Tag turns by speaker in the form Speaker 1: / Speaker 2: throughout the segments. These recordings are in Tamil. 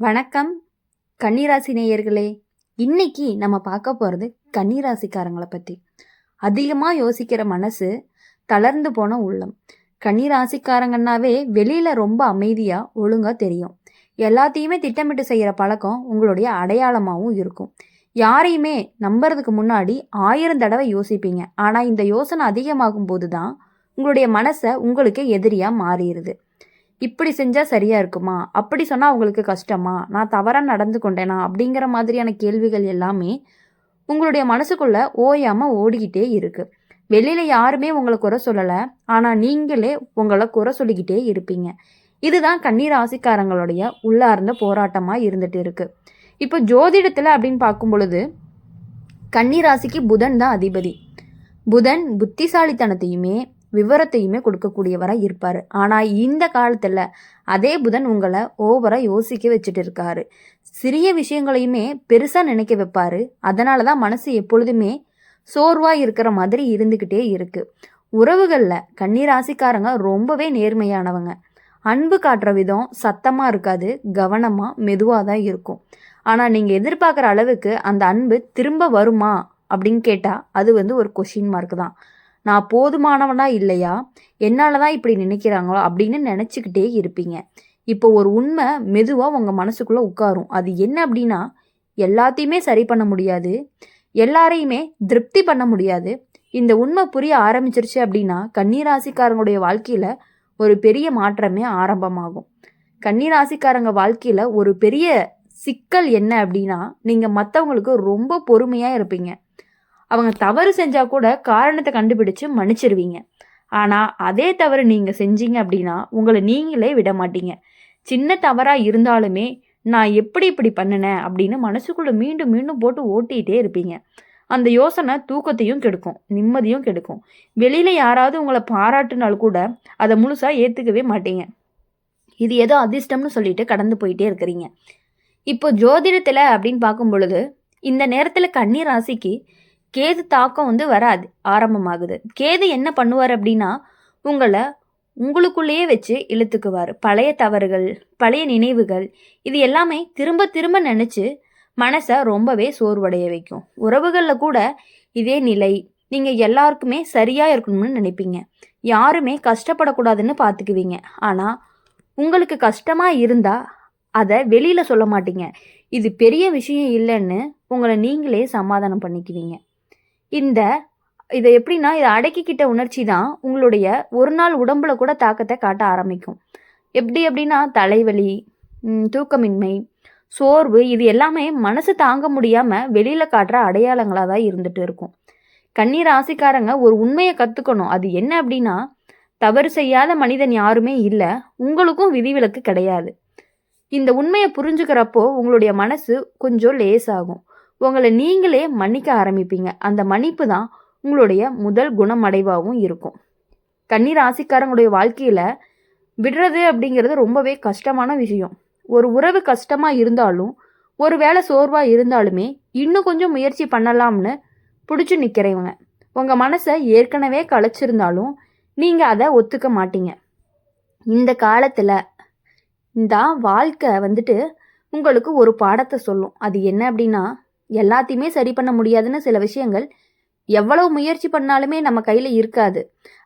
Speaker 1: வணக்கம் கன்னிராசி நேயர்களே. இன்னைக்கு நம்ம பார்க்க போகிறது கன்னிராசிக்காரங்களை பற்றி அதிகமாக யோசிக்கிற மனசு தளர்ந்து போன உள்ளம். கன்னிராசிக்காரங்கன்னாவே வெளியில் ரொம்ப அமைதியாக ஒழுங்காக தெரியும். எல்லாத்தையுமே திட்டமிட்டு செய்கிற பழக்கம் உங்களுடைய அடையாளமாகவும் இருக்கும். யாரையுமே நம்புறதுக்கு முன்னாடி ஆயிரம் தடவை யோசிப்பீங்க. ஆனால் இந்த யோசனை அதிகமாகும் போது தான் உங்களுடைய மனசை உங்களுக்கு எதிரியாக மாறிடுது. இப்படி செஞ்சால் சரியாக இருக்குமா? அப்படி சொன்னால் அவங்களுக்கு கஷ்டமா? நான் தவறாக நடந்து கொண்டேனா? அப்படிங்கிற மாதிரியான கேள்விகள் எல்லாமே உங்களுடைய மனசுக்குள்ளே ஓயாமல் ஓடிக்கிட்டே இருக்குது வெளியில் யாருமே உங்களை குறை சொல்லலை. ஆனால் நீங்களே உங்களை குறை சொல்லிக்கிட்டே இருப்பீங்க. இதுதான் கண்ணீர் ராசிக்காரங்களுடைய உள்ளார்ந்த போராட்டமாக இருந்துட்டு இருக்குது இப்போ ஜோதிடத்தில் அப்படின்னு பார்க்கும் பொழுது கன்னிராசிக்கு புதன் தான் அதிபதி. புதன் புத்திசாலித்தனத்தையுமே விவரத்தையுமே கொடுக்கக்கூடியவராக இருப்பார். ஆனால் இந்த காலத்தில் அதே புதன் உங்களை ஓவராக யோசிக்க வச்சுட்டு இருக்காரு. சிறிய விஷயங்களையுமே பெருசாக நினைக்க வைப்பார். அதனால தான் மனசு எப்பொழுதுமே சோர்வாக இருக்கிற மாதிரி இருந்துக்கிட்டே இருக்குது உறவுகளில் கன்னிராசிக்காரங்க ரொம்பவே நேர்மையானவங்க. அன்பு காட்டுற விதம் சத்தமாக இருக்காது கவனமாக மெதுவாக தான் இருக்கும். ஆனால் நீங்கள் எதிர்பார்க்குற அளவுக்கு அந்த அன்பு திரும்ப வருமா அப்படின்னு கேட்டால் அது வந்து ஒரு கொஷின் மார்க் தான். நான் போதுமானவனா இல்லையா? என்னால் தான் இப்படி நினைக்கிறாங்களோ அப்படின்னு நினச்சிக்கிட்டே இருப்பீங்க. இப்போ ஒரு உண்மை மெதுவாக உங்கள் மனசுக்குள்ளே உட்காரும். அது என்ன அப்படின்னா எல்லாத்தையுமே சரி பண்ண முடியாது. எல்லாரையுமே திருப்தி பண்ண முடியாது. இந்த உண்மை புரிய ஆரம்பிச்சிருச்சு அப்படின்னா கன்னிராசிக்காரங்களுடைய வாழ்க்கையில் ஒரு பெரிய மாற்றமே ஆரம்பமாகும். கன்னிராசிக்காரங்க வாழ்க்கையில் ஒரு பெரிய சிக்கல் என்ன அப்படின்னா நீங்கள் மற்றவங்களுக்கு ரொம்ப பொறுமையாக இருப்பீங்க. அவங்க தவறு செஞ்சால் கூட காரணத்தை கண்டுபிடிச்சு மன்னிச்சிருவீங்க. ஆனால் அதே தவறு நீங்கள் செஞ்சீங்க அப்படின்னா உங்களை நீங்களே விட மாட்டீங்க. சின்ன தவறாக இருந்தாலுமே நான் எப்படி இப்படி பண்ணினேன் அப்படின்னு மனசுக்குள்ளே மீண்டும் மீண்டும் போட்டு ஓட்டிகிட்டே இருப்பீங்க. அந்த யோசனை தூக்கத்தையும் கெடுக்கும் நிம்மதியும் கெடுக்கும். வெளியில் யாராவது உங்களை பாராட்டுனால் கூட அதை முழுசாக ஏற்றுக்கவே மாட்டீங்க. இது ஏதோ அதிர்ஷ்டம்னு சொல்லிட்டு கடந்து போயிட்டே இருக்கிறீங்க. இப்போ ஜோதிடத்தில் அப்படின்னு பார்க்கும் பொழுது இந்த நேரத்தில் கன்னி ராசிக்கு கேது தாக்கம் வந்து வராது ஆரம்பமாகுது. கேது என்ன பண்ணுவார் அப்படின்னா உங்களை உங்களுக்குள்ளேயே வச்சு இழுத்துக்குவார். பழைய தவறுகள் பழைய நினைவுகள் இது எல்லாமே திரும்ப திரும்ப நினச்சி மனசை ரொம்பவே சோர்வடைய வைக்கும். உறவுகளில் கூட இதே நிலை. நீங்கள் எல்லாருக்குமே சரியாக இருக்கணும்னு நினைப்பீங்க. யாருமே கஷ்டப்படக்கூடாதுன்னு பார்த்துக்குவீங்க ஆனால் உங்களுக்கு கஷ்டமாக இருந்தால் அதை வெளியில் சொல்ல மாட்டீங்க. இது பெரிய விஷயம் இல்லைன்னு உங்களை நீங்களே சமாதானம் பண்ணிக்குவீங்க. இந்த இதை எப்படின்னா இதை அடக்கிக்கிட்ட உணர்ச்சி தான் உங்களுடைய ஒரு நாள் உடம்புல கூட தாக்கத்தை காட்ட ஆரம்பிக்கும். எப்படி அப்படின்னா தலைவலி தூக்கமின்மை சோர்வு இது எல்லாமே மனசு தாங்க முடியாமல் வெளியில் காட்டுற அடையாளங்களாக தான் இருந்துட்டு இருக்கும். கண்ணீர் ராசிக்காரங்க ஒரு உண்மையை கற்றுக்கணும் அது என்ன அப்படின்னா தவறு செய்யாத மனிதன் யாருமே இல்லை. உங்களுக்கும் விதிவிலக்கு கிடையாது. இந்த உண்மையை புரிஞ்சுக்கிறப்போ உங்களுடைய மனசு கொஞ்சம் லேசாகும். உங்களை நீங்களே மன்னிக்க ஆரம்பிப்பீங்க. அந்த மன்னிப்பு தான் உங்களுடைய முதல் குணமடைவாகவும் இருக்கும். கண்ணீர் ராசிக்காரங்களுடைய வாழ்க்கையில் விடுறது அப்படிங்கிறது ரொம்பவே கஷ்டமான விஷயம். ஒரு உறவு கஷ்டமாக இருந்தாலும் ஒரு வேளை சோர்வாக இருந்தாலுமே இன்னும் கொஞ்சம் முயற்சி பண்ணலாம்னு பிடிச்சி நிற்கிறவங்க உங்கள் மனசை ஏற்கனவே களைச்சிருந்தாலும் நீங்கள் அதை ஒத்துக்க மாட்டீங்க. இந்த காலத்தில் இந்த வாழ்க்கை வந்துட்டு உங்களுக்கு ஒரு பாடத்தை சொல்லும். அது என்ன அப்படின்னா எல்லாத்தையுமே சரி பண்ண முடியாதுன்னு சில விஷயங்கள் எவ்வளவு முயற்சி பண்ணாலுமே நம்ம கையில் இருக்காது.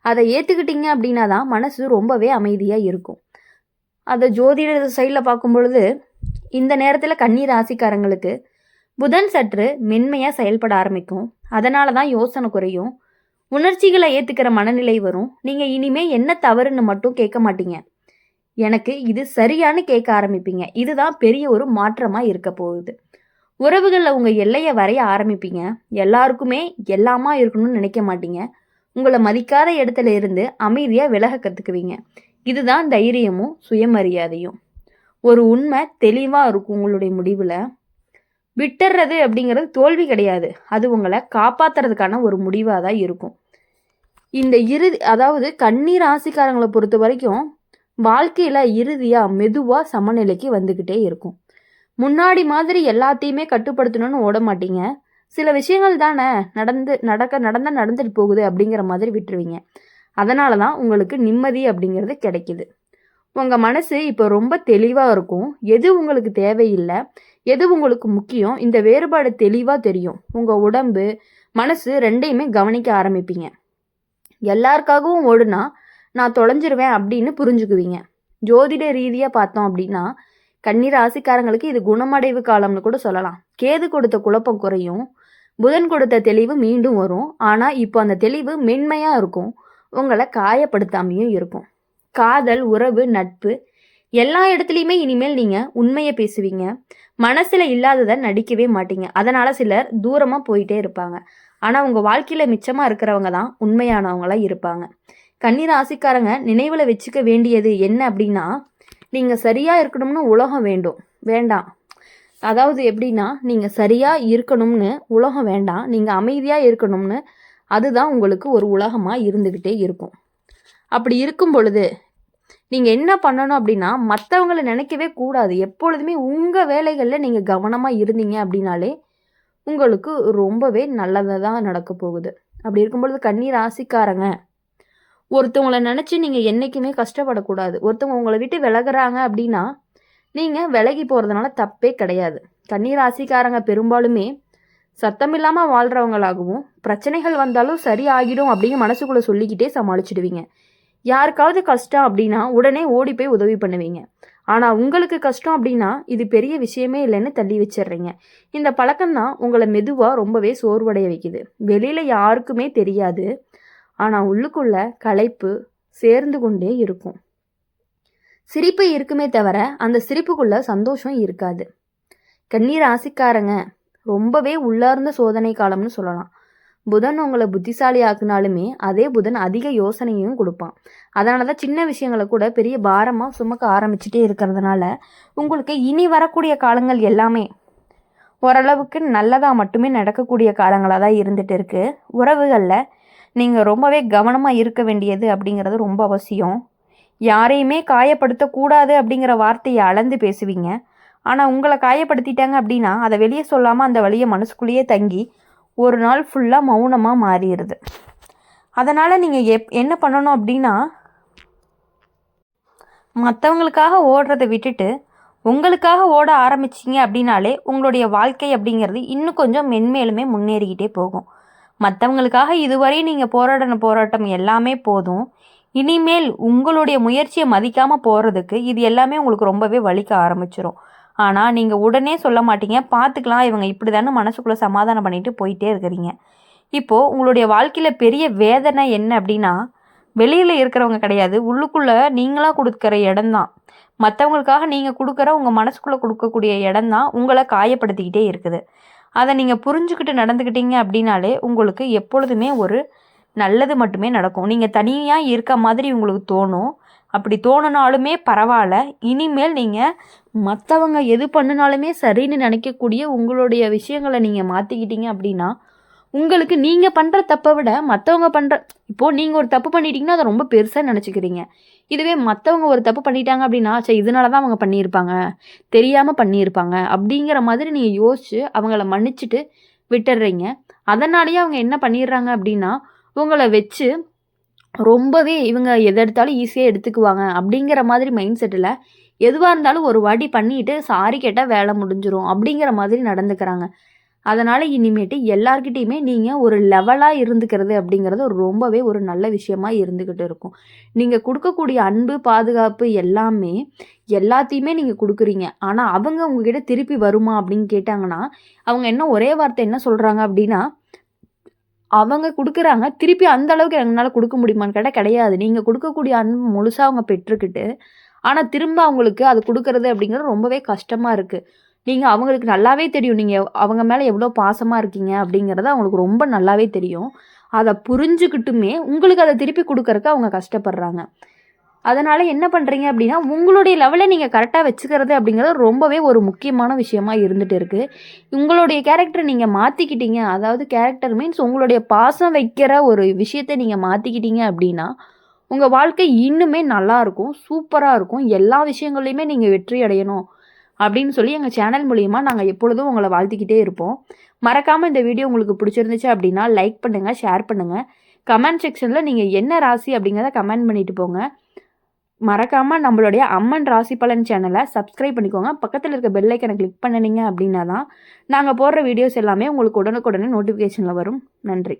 Speaker 1: அதை ஏற்றுக்கிட்டீங்க அப்படின்னா தான் மனசு ரொம்பவே அமைதியாக இருக்கும். அதை ஜோதிட சைடில் பார்க்கும் பொழுது இந்த நேரத்தில் கண்ணீர் ராசிக்காரங்களுக்கு புதன் சற்று மென்மையாக செயல்பட ஆரம்பிக்கும். அதனால தான் யோசனை குறையும். உணர்ச்சிகளை ஏற்றுக்கிற மனநிலை வரும். நீங்கள் இனிமே என்ன தவறுன்னு மட்டும் கேட்க மாட்டீங்க. எனக்கு இது சரியானு கேட்க ஆரம்பிப்பீங்க. இதுதான் பெரிய ஒரு மாற்றமாக இருக்க போகுது. உறவுகளில் உங்கள் எல்லையை வரைய ஆரம்பிப்பீங்க. எல்லாருக்குமே எல்லாமா இருக்கணும்னு நினைக்க மாட்டீங்க. உங்களை மதிக்காத இடத்துல இருந்து அமைதியாக விலக கற்றுக்குவீங்க இதுதான் தைரியமும் சுயமரியாதையும். ஒரு உண்மை தெளிவாக இருக்கும் உங்களுடைய முடிவில். விட்டுறது அப்படிங்கிறது தோல்வி கிடையாது. அது உங்களை காப்பாற்றுறதுக்கான ஒரு முடிவாக தான் இருக்கும். இந்த இறுதி அதாவது கண்ணீர் ஆசிக்காரங்களை பொறுத்த வரைக்கும் வாழ்க்கையில் இறுதியாக மெதுவாக சமநிலைக்கு வந்துக்கிட்டே இருக்கும். முன்னாடி மாதிரி எல்லாத்தையுமே கட்டுப்படுத்தணும்னு ஓட மாட்டீங்க. சில விஷயங்கள் தானே நடந்து நடக்க நடந்தால் நடந்துட்டு போகுது அப்படிங்கிற மாதிரி விட்டுருவீங்க. அதனால தான் உங்களுக்கு நிம்மதி அப்படிங்கிறது கிடைக்கிது. உங்கள் மனசு இப்போ ரொம்ப தெளிவாக இருக்கும். எது உங்களுக்கு தேவையில்லை? எது உங்களுக்கு முக்கியம்? இந்த வேறுபாடு தெளிவாக தெரியும். உங்கள் உடம்பு மனசு ரெண்டையுமே கவனிக்க ஆரம்பிப்பீங்க. எல்லாருக்காகவும் ஓடுனா நான் தொலைஞ்சிருவேன் அப்படின்னு புரிஞ்சுக்குவீங்க. ஜோதிட ரீதியாக பார்த்தோம் அப்படின்னா கண்ணீர் ராசிக்காரங்களுக்கு இது குணமடைவு காலம்னு கூட சொல்லலாம். கேது கொடுத்த குழப்பம் குறையும். புதன் கொடுத்த தெளிவு மீண்டும் வரும். ஆனால் இப்போ அந்த தெளிவு மென்மையாக இருக்கும். உங்களை காயப்படுத்தாமையும் இருக்கும். காதல் உறவு நட்பு எல்லா இடத்துலையுமே இனிமேல் நீங்கள் உண்மையை பேசுவீங்க. மனசில் இல்லாததை நடிக்கவே மாட்டீங்க. அதனால் சிலர் தூரமாக போயிட்டே இருப்பாங்க. ஆனால் உங்கள் வாழ்க்கையில் மிச்சமாக இருக்கிறவங்க தான் உண்மையானவங்களாக இருப்பாங்க. கண்ணீர் ஆசிக்காரங்க நினைவில் வச்சுக்க வேண்டியது என்ன அப்படின்னா நீங்கள் சரியாக இருக்கணும்னு உலகம் வேண்டும். வேண்டாம். அதாவது எப்படின்னா நீங்கள் சரியாக இருக்கணும்னு உலகம் வேண்டாம். நீங்கள் அமைதியாக இருக்கணும்னு அதுதான் உங்களுக்கு ஒரு உலகமாக இருந்துக்கிட்டே இருக்கும். அப்படி இருக்கும் பொழுது நீங்கள் என்ன பண்ணணும் அப்படின்னா மற்றவங்கள நினைக்கவே கூடாது. எப்பொழுதுமே உங்கள் வேலைகளில் நீங்கள் கவனமாக இருந்தீங்க அப்படின்னாலே உங்களுக்கு ரொம்பவே நல்லதாக தான் நடக்க போகுது. அப்படி இருக்கும்பொழுது கண்ணீர் ஆசிக்காரங்க ஒருத்தவங்களை நினச்சி நீங்கள் என்றைக்குமே கஷ்டப்படக்கூடாது. ஒருத்தவங்க உங்களை விட்டு விலகிறாங்க அப்படின்னா நீங்கள் விலகி போகிறதுனால தப்பே கிடையாது. கண்ணீர் ராசிக்காரங்க பெரும்பாலுமே சத்தமில்லாமல் வாழ்கிறவங்களாகவும் பிரச்சனைகள் வந்தாலும் சரி ஆகிடும் அப்படிங்க மனசுக்குள்ளே சொல்லிக்கிட்டே சமாளிச்சிடுவீங்க. யாருக்காவது கஷ்டம் அப்படின்னா உடனே ஓடி போய் உதவி பண்ணுவீங்க. ஆனால் உங்களுக்கு கஷ்டம் அப்படின்னா இது பெரிய விஷயமே இல்லைன்னு தள்ளி வச்சிடுறீங்க. இந்த பழக்கம்தான் உங்களை மெதுவாக ரொம்பவே சோர்வடைய வைக்குது. வெளியில் யாருக்குமே தெரியாது. ஆனால் உள்ளுக்குள்ள களைப்பு சேர்ந்து கொண்டே இருக்கும். சிரிப்பு இருக்குமே தவிர அந்த சிரிப்புக்குள்ள சந்தோஷம் இருக்காது. கண்ணீர் ஆசிக்காரங்க ரொம்பவே உள்ளார்ந்த சோதனை காலம்னு சொல்லலாம். புதன் உங்களை புத்திசாலி ஆக்குனாலுமே அதே புதன் அதிக யோசனையும் கொடுப்பான். அதனால தான் சின்ன விஷயங்களை கூட பெரிய பாரமாக சுமக்க ஆரம்பிச்சுட்டே இருக்கிறதுனால உங்களுக்கு இனி வரக்கூடிய காலங்கள் எல்லாமே ஓரளவுக்கு நல்லதாக மட்டுமே நடக்கக்கூடிய காலங்களாக தான் இருந்துகிட்டு இருக்குது உறவுகளில் நீங்கள் ரொம்பவே கவனமாக இருக்க வேண்டியது அப்படிங்கிறது ரொம்ப அவசியம். யாரையுமே காயப்படுத்தக்கூடாது அப்படிங்கிற வார்த்தையை அளந்து பேசுவீங்க. ஆனால் உங்களை காயப்படுத்திட்டாங்க அப்படின்னா அதை வெளியே சொல்லாமல் அந்த வழியை மனசுக்குள்ளேயே தங்கி ஒரு நாள் ஃபுல்லாக மௌனமாக மாறிடுது அதனால் நீங்கள் எப் என்ன பண்ணணும் அப்படின்னா மற்றவங்களுக்காக ஓடுறதை விட்டுட்டு உங்களுக்காக ஓட ஆரம்பிச்சிங்க அப்படின்னாலே உங்களுடைய வாழ்க்கை அப்படிங்கிறது இன்னும் கொஞ்சம் மென்மேலுமே முன்னேறிக்கிட்டே போகும். மற்றவங்களுக்காக இதுவரை நீங்கள் போராடின போராட்டம் எல்லாமே போதும். இனிமேல் உங்களுடைய முயற்சியை மதிக்காமல் போகிறதுக்கு இது எல்லாமே உங்களுக்கு ரொம்பவே வலிக்க ஆரம்பிச்சிடும் ஆனால் நீங்கள் உடனே சொல்ல மாட்டீங்க. பார்த்துக்கலாம் இவங்க இப்படி தானே மனசுக்குள்ளே சமாதானம் பண்ணிட்டு போயிட்டே இருக்கிறீங்க. இப்போது உங்களுடைய வாழ்க்கையில் பெரிய வேதனை என்ன அப்படின்னா வெளியில் இருக்கிறவங்க கிடையாது. உள்ளுக்குள்ளே நீங்களாக கொடுக்குற இடம்தான். மற்றவங்களுக்காக நீங்கள் கொடுக்குற உங்கள் மனசுக்குள்ளே கொடுக்கக்கூடிய இடம்தான் உங்களை காயப்படுத்திக்கிட்டே இருக்குது. அதை நீங்கள் புரிஞ்சுக்கிட்டு நடந்துக்கிட்டீங்க அப்படின்னாலே உங்களுக்கு எப்பொழுதுமே ஒரு நல்லது மட்டுமே நடக்கும். நீங்கள் தனியாக இருக்க மாதிரி உங்களுக்கு தோணும். அப்படி தோணுனாலுமே பரவாயில்ல. இனிமேல் நீங்கள் மற்றவங்க எது பண்ணினாலுமே சரின்னு நினைக்கக்கூடிய உங்களுடைய விஷயங்களை நீங்கள் மாற்றிக்கிட்டீங்க அப்படின்னா உங்களுக்கு நீங்கள் பண்ணுற தப்பை விட மற்றவங்க பண்ணுற இப்போது நீங்கள் ஒரு தப்பு பண்ணிட்டீங்கன்னா அதை ரொம்ப பெருசாக நினச்சிக்கிறீங்க. இதுவே மற்றவங்க ஒரு தப்பு பண்ணிட்டாங்க அப்படின்னா சரி இதனால தான் அவங்க பண்ணியிருப்பாங்க. தெரியாமல் பண்ணியிருப்பாங்க. அப்படிங்கிற மாதிரி நீங்கள் யோசித்து அவங்கள மன்னிச்சுட்டு விட்டுடுறீங்க அதனாலேயே அவங்க என்ன பண்ணிடுறாங்க அப்படின்னா உங்களை வச்சு ரொம்பவே இவங்க எதை எடுத்தாலும் ஈஸியாக எடுத்துக்குவாங்க. அப்படிங்கிற மாதிரி மைண்ட் செட்டில் எதுவாக இருந்தாலும் ஒரு வாட்டி பண்ணிட்டு சாரி கேட்டால் வேலை முடிஞ்சிடும் அப்படிங்கிற மாதிரி நடந்துக்கிறாங்க. அதனால் இனிமேட்டு எல்லார்கிட்டேயுமே நீங்கள் ஒரு லெவலாக இருந்துக்கிறது அப்படிங்கிறது ரொம்பவே ஒரு நல்ல விஷயமா இருந்துக்கிட்டு இருக்கும். நீங்கள் கொடுக்கக்கூடிய அன்பு பாதுகாப்பு எல்லாமே எல்லாத்தையுமே நீங்கள் கொடுக்குறீங்க. ஆனால் அவங்க உங்ககிட்ட திருப்பி வருமா அப்படின்னு கேட்டாங்கன்னா அவங்க என்ன ஒரே வார்த்தை என்ன சொல்கிறாங்க அப்படின்னா அவங்க கொடுக்குறாங்க திருப்பி அந்த அளவுக்கு எங்களால் கொடுக்க முடியுமான்னு கேட்டால் கிடையாது. நீங்கள் கொடுக்கக்கூடிய அன்பு முழுசாக அவங்க பெற்றுக்கிட்டு ஆனால் திரும்ப அவங்களுக்கு அது கொடுக்கறது அப்படிங்கிறது ரொம்பவே கஷ்டமாக இருக்குது நீங்கள் அவங்களுக்கு நல்லாவே தெரியும். நீங்கள் அவங்க மேலே எவ்வளோ பாசமாக இருக்கீங்க அப்படிங்கிறது அவங்களுக்கு ரொம்ப நல்லாவே தெரியும். அதை புரிஞ்சுக்கிட்டுமே உங்களுக்கு அதை திருப்பி கொடுக்கறக்கு அவங்க கஷ்டப்படுறாங்க. அதனால் என்ன பண்ணுறீங்க அப்படின்னா உங்களுடைய லெவலை நீங்கள் கரெக்டாக வச்சுக்கிறது அப்படிங்கிறது ரொம்பவே ஒரு முக்கியமான விஷயமா இருந்துகிட்டு இருக்குது உங்களுடைய கேரக்டரை நீங்கள் மாற்றிக்கிட்டீங்க அதாவது கேரக்டர் மீன்ஸ் உங்களுடைய பாசம் வைக்கிற ஒரு விஷயத்தை நீங்கள் மாற்றிக்கிட்டீங்க அப்படின்னா உங்கள் வாழ்க்கை இன்னுமே நல்லாயிருக்கும் சூப்பராக இருக்கும். எல்லா விஷயங்கள்லையுமே நீங்கள் வெற்றி அடையணும். அப்படின்னு சொல்லி எங்கள் சேனல் மூலியமாக நாங்கள் எப்பொழுதும் உங்களை வாழ்த்திக்கிட்டே இருப்போம். மறக்காமல் இந்த வீடியோ உங்களுக்கு பிடிச்சிருந்துச்சு அப்படின்னா லைக் பண்ணுங்கள் ஷேர் பண்ணுங்கள் கமெண்ட் செக்ஷனில் நீங்கள் என்ன ராசி அப்படிங்கிறத கமெண்ட் பண்ணிட்டு போங்க. மறக்காமல் நம்மளுடைய அம்மன் ராசி பலன் சேனலை சப்ஸ்கிரைப் பண்ணிக்கோங்க. பக்கத்தில் இருக்க பெல்லைக்கனை கிளிக் பண்ணினீங்க அப்படின்னா தான் நாங்கள் போடுற வீடியோஸ் எல்லாமே உங்களுக்கு உடனுக்குடனே நோட்டிஃபிகேஷனில் வரும். நன்றி.